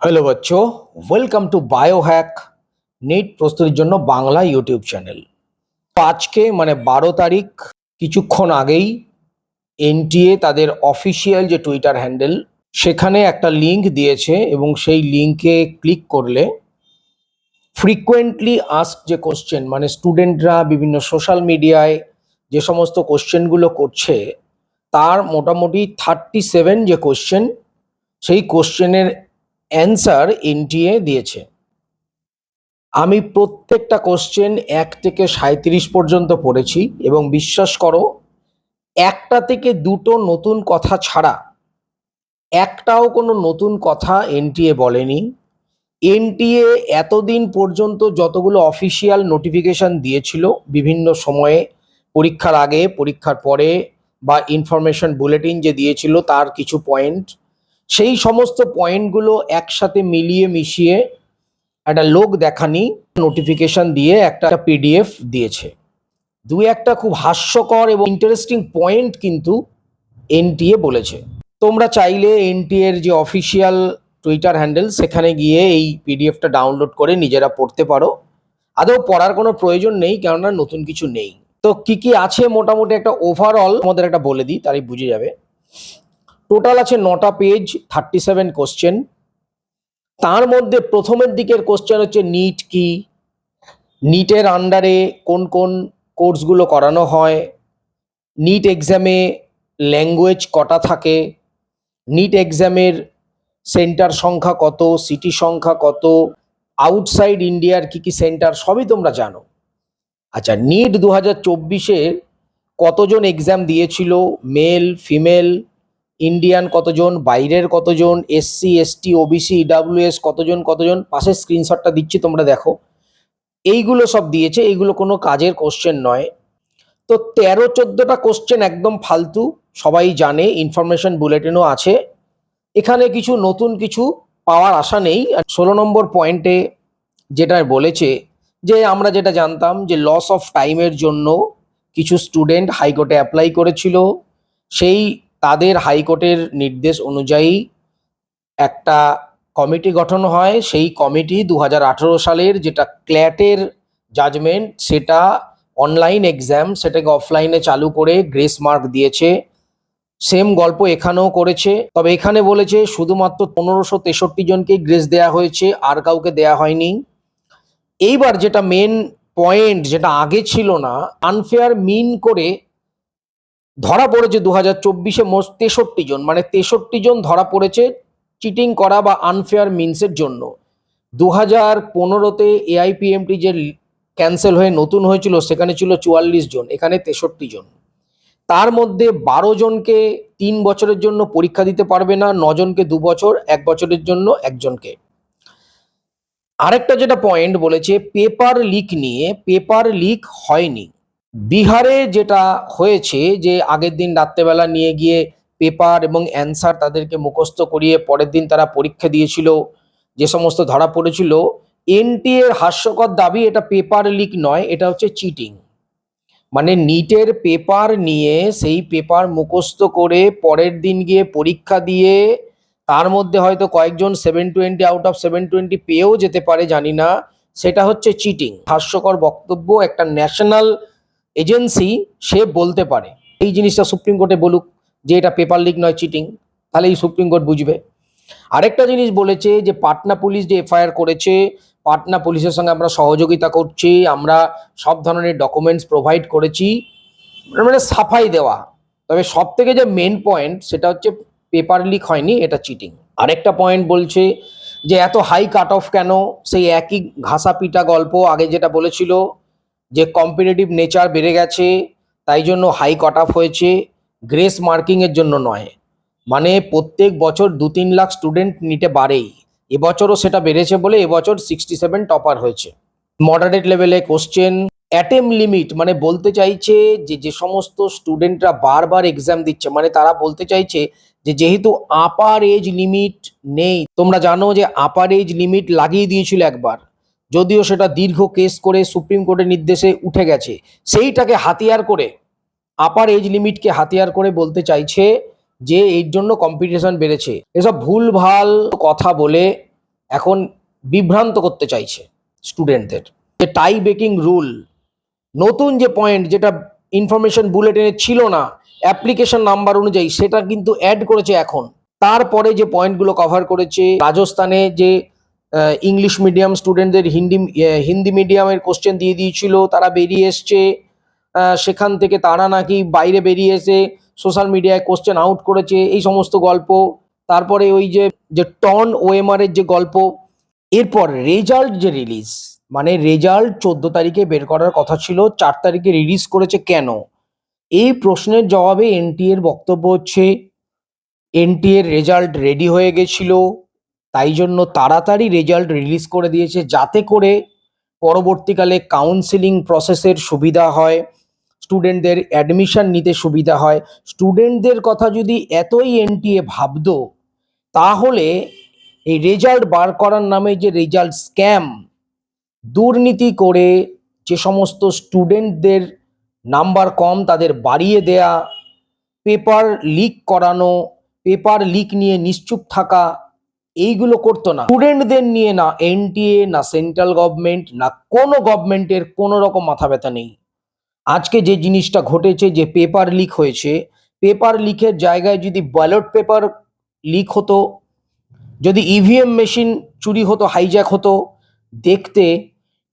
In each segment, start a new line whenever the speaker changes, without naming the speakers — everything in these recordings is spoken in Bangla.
হ্যালো বাচ্চো। ওয়েলকাম টু বায়োহ্যাক নিট প্রস্তুতির জন্য বাংলা ইউটিউব চ্যানেল আজকে মানে বারো তারিখ, কিছুক্ষণ আগেই এনটিএ তাদের অফিসিয়াল যে টুইটার হ্যান্ডেল সেখানে একটা লিংক দিয়েছে এবং সেই লিংকে ক্লিক করলে ফ্রিকোয়েন্টলি আস্ক যে কোশ্চেন মানে স্টুডেন্টরা বিভিন্ন সোশ্যাল মিডিয়ায় যে সমস্ত কোশ্চেনগুলো করছে, তার মোটামুটি থার্টি সেভেন যে কোশ্চেন সেই কোশ্চেনের অ্যান্সার এনটিএ দিয়েছে। আমি প্রত্যেকটা কোশ্চেন এক থেকে সাঁত্রিশ পর্যন্ত পড়েছি এবং বিশ্বাস করো, একটা থেকে দুটো নতুন কথা ছাড়া একটাও কোনো নতুন কথা এনটিএ বলেনি। এনটিএ এতদিন পর্যন্ত যতগুলো অফিসিয়াল নোটিফিকেশন দিয়েছিল বিভিন্ন সময়ে, পরীক্ষার আগে, পরীক্ষার পরে বা ইনফরমেশন বুলেটিন যে দিয়েছিল তার কিছু পয়েন্ট সেই সমস্ত পয়েন্টগুলো একসাথে মিলিয়ে মিশিয়ে একটা লোক দেখানি নোটিফিকেশন দিয়ে একটা পিডিএফ দিয়েছে। দু একটা খুব হাস্যকর এবং ইন্টারেস্টিং পয়েন্ট কিন্তু এনটিএ বলেছে। তোমরা চাইলে এনটিএ এর যে অফিসিয়াল টুইটার হ্যান্ডেল সেখানে গিয়ে এই পিডিএফটা ডাউনলোড করে নিজেরা পড়তে পারো। আদৌ পড়ার কোনো প্রয়োজন নেই, কেননা নতুন কিছু নেই। তো কি কি আছে মোটামুটি একটা ওভারঅল আমাদের একটা বলে দিই তারই বুঝে যাবে। টোটাল আছে নটা পেজ থার্টি সেভেন কোশ্চেন তার মধ্যে প্রথমের দিকের কোশ্চেন হচ্ছে নিট কি? নিটের আন্ডারে কোন কোন কোর্সগুলো করানো হয়? নিট এক্সামে ল্যাঙ্গুয়েজ কটা থাকে? নিট এক্সামের সেন্টার সংখ্যা কত? সিটি সংখ্যা কত? আউটসাইড ইন্ডিয়ার কি কি সেন্টার সবই তোমরা জানো। আচ্ছা নিট দু হাজার চব্বিশে কতজন এক্সাম দিয়েছিল? মেল ফিমেল ইন্ডিয়ান কতজন, বাইরের কতজন এসসি এসটি ওবিসি ইডাব্লিউএস কতজন কতজন, পাশের স্ক্রিনশটটা দিচ্ছি, তোমরা দেখো। এইগুলো সব দিয়েছে, এইগুলো কোনো কাজের কোশ্চেন নয়। তো তেরো, চোদ্দোটা কোশ্চেন একদম ফালতু, সবাই জানে ইনফরমেশন বুলেটিনও আছে। এখানে কিছু নতুন কিছু পাওয়ার আশা নেই। ষোলো নম্বর পয়েন্টে যেটা বলেছে, যে আমরা যেটা জানতাম, যে লস অফ টাইমের জন্য কিছু স্টুডেন্ট হাইকোর্টে অ্যাপ্লাই করেছিল। সেই তাদের হাইকোর্টের নির্দেশ অনুযায়ী একটা কমিটি গঠন হয়। সেই কমিটি দু হাজার আঠারো সালের যেটা ক্ল্যাটের জাজমেন্ট সেটা অনলাইন এক্সাম সেটাকে অফলাইনে চালু করে গ্রেস মার্ক দিয়েছে। সেম গল্প এখানেও করেছে। তবে এখানে বলেছে শুধুমাত্র পনেরোশো তেষট্টি জনকেই গ্রেস দেয়া হয়েছে, আর কাউকে দেয়া হয়নি। এইবার যেটা মেন পয়েন্ট যেটা আগে ছিল না আনফেয়ার মিন করে ধরা পড়েছে দু হাজার চব্বিশে মোট তেষট্টি জন মানে তেষট্টি জন ধরা পড়েছে চিটিং করা বা আনফেয়ার মিনসের জন্য। দু হাজার পনেরোতে এআইপিএমটি যে ক্যান্সেল হয়ে নতুন হয়েছিল, সেখানে ছিল চুয়াল্লিশ জন, এখানে তেষট্টি জন। তার মধ্যে বারো জনকে তিন বছরের জন্য পরীক্ষা দিতে পারবে না নজনকে দু বছর, এক বছরের জন্য একজনকে। আরেকটা যেটা পয়েন্ট বলেছে পেপার লিক নিয়ে পেপার লিক হয়নি। বিহারে যেটা হয়েছে যে আগের দিন রাত্রেবেলা নিয়ে গিয়ে পেপার এবং অ্যান্সার তাদেরকে মুখস্থ করিয়ে পরের দিন তারা পরীক্ষা দিয়েছিল, যে সমস্ত ধরা পড়েছিল এনটি এর হাস্যকর দাবি এটা পেপার লিক নয়, এটা হচ্ছে চিটিং। মানে নিটের পেপার নিয়ে সেই পেপার মুখস্থ করে পরের দিন গিয়ে পরীক্ষা দিয়ে তার মধ্যে হয়তো কয়েকজন seven twenty out of seven twenty পেয়েও যেতে পারে, জানি না। সেটা হচ্ছে চিটিং। হাস্যকর বক্তব্য, একটা ন্যাশনাল এজেন্সি সে বলতে পারে। এই জিনিসটা সুপ্রিম কোর্টে বলুক যে এটা পেপার লিক নয়, চিটিং তাহলে এই সুপ্রিম কোর্ট বুঝবে। আরেকটা জিনিস বলেছে যে পাটনা পুলিশ যে এফআইআর করেছে, পাটনা পুলিশের সঙ্গে আমরা সহযোগিতা করছি, আমরা সব ধরনের ডকুমেন্টস প্রোভাইড করেছি মানে সাফাই দেওয়া। তবে সব থেকে যে মেন পয়েন্ট সেটা হচ্ছে পেপার লিক হয়নি, এটা চিটিং। আরেকটা পয়েন্ট বলছে যে এত হাই কাট অফ কেন? সেই একই ঘাসা পিটা গল্প আগে যেটা বলেছিল যে কম্পিটিটিভ নেচার বেড়ে গেছে, তাই জন্য হাই কাট অফ হয়েছে গ্রেস মার্কিংয়ের জন্য নয়। মানে প্রত্যেক বছর দু তিন লাখ স্টুডেন্ট নিতে বাড়েই এবছরও সেটা বেড়েছে বলে এবছর সিক্সটি সেভেন টপার হয়েছে মডারেট লেভেলে কোশ্চেন অ্যাটেম লিমিট মানে বলতে চাইছে যে যে সমস্ত স্টুডেন্টরা বারবার এক্সাম দিচ্ছে মানে তারা বলতে চাইছে যে, যেহেতু আপার এজ লিমিট নেই, তোমরা জানো যে আপার এজ লিমিট লাগিয়ে দিয়েছিল একবার। যদিও সেটা দীর্ঘ কেস করে সুপ্রিম কোর্টের নির্দেশে উঠে গেছে, সেইটাকে হাতিয়ার করে আপার এজ লিমিটকে হাতিয়ার করে বলতে চাইছে যে এর জন্য কম্পিটিশন বেড়েছে। এসব ভুলভাল কথা বলে এখন বিভ্রান্ত করতে চাইছে স্টুডেন্টদের যে টাই বেকিং রুল নতুন যে পয়েন্ট যেটা ইনফরমেশন বুলেটিনে ছিল না অ্যাপ্লিকেশন নাম্বার অনুযায়ী সেটা কিন্তু অ্যাড করেছে এখন। তারপরে যে পয়েন্টগুলো কভার করেছে, রাজস্থানে যে ইংলিশ মিডিয়াম স্টুডেন্টদের হিন্দি হিন্দি মিডিয়ামের কোশ্চেন দিয়ে দিয়েছিল, তারা বেরিয়ে এসছে। সেখান থেকে তারা নাকি বাইরে বেরিয়ে এসে সোশ্যাল মিডিয়ায় কোশ্চেন আউট করেছে, এই সমস্ত গল্প। তারপরে ওই যে যে টন ওএমআর এর যে গল্প, এরপর রেজাল্ট যে রিলিজ মানে রেজাল্ট চোদ্দ তারিখে বের করার কথা ছিল, চার তারিখে রিলিজ করেছে কেন? এই প্রশ্নের জবাবে এনটি এর বক্তব্য হচ্ছে এনটি এর রেজাল্ট রেডি হয়ে গেছিল। তাই জন্য তাড়াতাড়ি রেজাল্ট রিলিজ করে দিয়েছে যাতে করে পরবর্তীকালে কাউন্সিলিং প্রসেসের সুবিধা হয় স্টুডেন্টদের অ্যাডমিশন নিতে সুবিধা হয়। স্টুডেন্টদের কথা যদি এতই এনটিএ ভাবতো, তাহলে এই রেজাল্ট বার করার নামে যে রেজাল্ট স্ক্যাম দুর্নীতি করে যে সমস্ত স্টুডেন্টদের নাম্বার কম তাদের বাড়িয়ে দেয়া পেপার লিক করানো পেপার লিক নিয়ে নিশ্চুপ থাকা এইগুলো করতো না। স্টুডেন্টদের নিয়ে না এনটিএ, না সেন্ট্রাল গভর্নমেন্ট, না কোনো গভর্নমেন্টের কোনো রকম মাথা ব্যথা নেই। আজকে যে জিনিসটা ঘটেছে, যে পেপার লিক হয়েছে, পেপার লিকের জায়গায় যদি ব্যালট পেপার লিক হতো, যদি ইভিএম মেশিন চুরি হতো, হাইজ্যাক হতো, দেখতে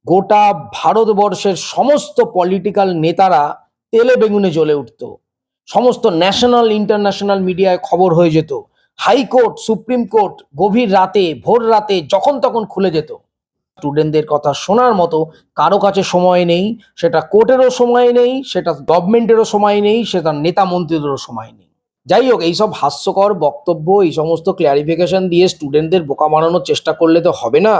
গোটা ভারতবর্ষের সমস্ত পলিটিক্যাল নেতারা তেলে বেগুনে জ্বলে উঠতো। সমস্ত ন্যাশনাল, ইন্টারন্যাশনাল মিডিয়ায় খবর হয়ে যেত। হাইকোর্ট, সুপ্রিম কোর্ট গভীর রাতে, ভোর রাতে যখন তখন খুলে যেত। স্টুডেন্টদের কথা শোনার মতো কারও কাছে সময় নেই, সেটা কোর্টেরও সময় নেই, সেটা গভর্নমেন্টেরও সময় নেই, সেটা নেতা মন্ত্রীদেরও সময় নেই। যাই হোক, এইসব হাস্যকর বক্তব্য, এই সমস্ত ক্ল্যারিফিকেশন দিয়ে স্টুডেন্টদের বোকা বানানোর চেষ্টা করলে তো হবে না।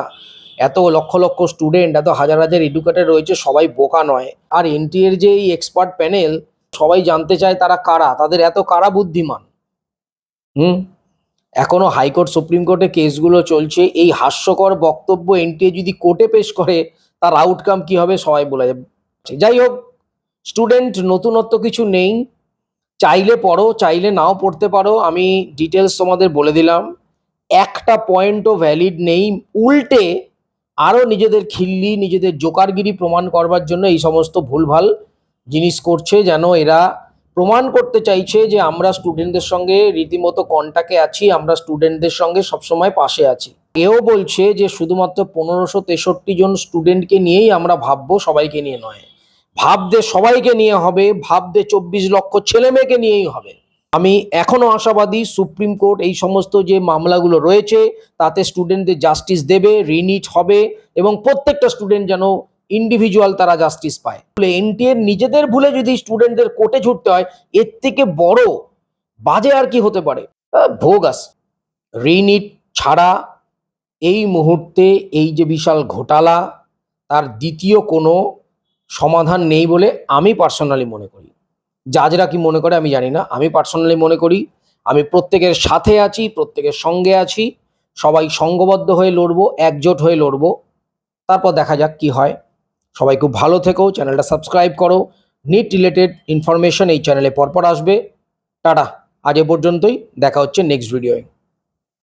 এত লক্ষ লক্ষ স্টুডেন্ট, এত হাজার হাজার এডুকেটেড রয়েছে, সবাই বোকা নয়। আর এনটিএর যে এই এক্সপার্ট প্যানেল সবাই জানতে চায় তারা কারা? তাদের এত কারা বুদ্ধিমান? হুম? এখনও হাইকোর্ট সুপ্রিম কোর্টে কেসগুলো চলছে। এই হাস্যকর বক্তব্য এনটিএ যদি কোর্টে পেশ করে, তার আউটকাম কি হবে সবাই বলে যাই হোক স্টুডেন্ট নতুনত্ব কিছু নেই। চাইলে পড়ো, চাইলে নাও পড়তে পারো। আমি ডিটেলস তোমাদের বলে দিলাম। একটা পয়েন্টও ভ্যালিড নেই। উল্টে আরও নিজেদের খিল্লি, নিজেদের জোকারগিরি প্রমাণ করবার জন্য এই সমস্ত ভুলভাল জিনিস করছে যেন এরা প্রমাণ করতে চাইছে যে আমরা স্টুডেন্টদের সঙ্গে রীতিমতো কন্টাক্টে আছি, আমরা স্টুডেন্টদের সঙ্গে সবসময় পাশে আছি। এও বলছে যে শুধুমাত্র পনেরোশো তেষট্টি জন স্টুডেন্টকে নিয়েই আমরা ভাববো সবাইকে নিয়ে নয়। ভাবতে সবাইকে নিয়ে হবে ভাবতে চব্বিশ লক্ষ ছেলে মেয়েকে নিয়েই হবে। আমি এখনও আশাবাদী সুপ্রিম কোর্ট এই সমস্ত যে মামলাগুলো রয়েছে, তাতে স্টুডেন্টদের জাস্টিস দেবে রিনিট হবে এবং প্রত্যেকটা স্টুডেন্ট যেন ইন্ডিভিজুয়াল তারা জাস্টিস পায়। এনটিএর নিজেদের ভুলে যদি স্টুডেন্টদের কোর্টে ছুটতে হয়, এর থেকে বড় বাজে আর কি হতে পারে? ভোগাস। রিনিট ছাড়া এই মুহূর্তে এই যে বিশাল ঘোটালা, তার দ্বিতীয় কোনো সমাধান নেই বলে আমি পার্সোনালি মনে করি। জাজরা কি মনে করে আমি জানি না। আমি পার্সোনালি মনে করি, আমি প্রত্যেকের সাথে আছি, প্রত্যেকের সঙ্গে আছি, সবাই সঙ্গবদ্ধ হয়ে লড়বো, একজোট হয়ে লড়বো। তারপর দেখা যাক কি হয়। সবাই খুব ভালো থেকো, চ্যানেলটা সাবস্ক্রাইব করো। নিট রিলেটেড ইনফরমেশন এই চ্যানেলে পরপর আসবে। টাটা, আজ এ পর্যন্তই, দেখা হচ্ছে নেক্সট ভিডিওয়ে